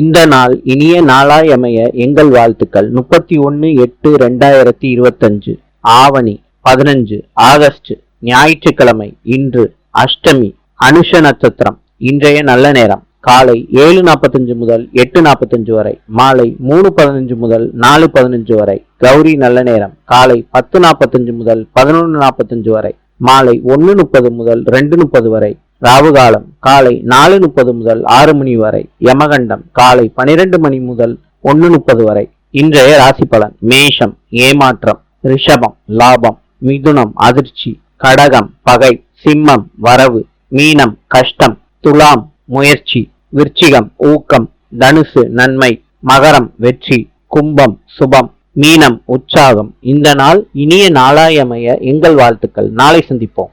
இந்த நாள் இனிய நாளாய் அமைய எங்கள் வாழ்த்துக்கள். முப்பத்தி ஒன்று எட்டு ரெண்டாயிரத்தி இருபத்தஞ்சு. ஆவணி பதினஞ்சு ஆகஸ்ட் ஞாயிற்றுக்கிழமை இன்று அஷ்டமி அனுஷ நட்சத்திரம். இன்றைய நல்ல நேரம். காலை ஏழு நாற்பத்தஞ்சு முதல் எட்டு நாற்பத்தஞ்சு வரை. மாலை மூணு பதினஞ்சு முதல் நாலு பதினஞ்சு வரை. கௌரி நல்ல நேரம். காலை பத்து நாற்பத்தஞ்சு முதல் பதினொன்று நாற்பத்தஞ்சு வரை. மாலை ஒன்று முப்பது முதல் ரெண்டு முப்பது வரை. ராவுகாலம் காலை நாலு முப்பது முதல் ஆறு மணி வரை. யமகண்டம் காலை பனிரெண்டு மணி முதல் ஒன்று முப்பது வரை. இன்றைய ராசி பலன் மேஷம் ஏமாற்றம் ரிஷபம் லாபம் மிதுனம் அதிர்ச்சி கடகம் பகை சிம்மம் வரவு மீனம் கஷ்டம் துலாம் முயற்சி விருச்சிகம் ஊக்கம் தனுசு நன்மை மகரம் வெற்றி கும்பம் சுபம் மீனம் உற்சாகம். இந்த நாள் இனிய நாளாயமைய எங்கள் வாழ்த்துக்கள். நாளை சந்திப்போம்.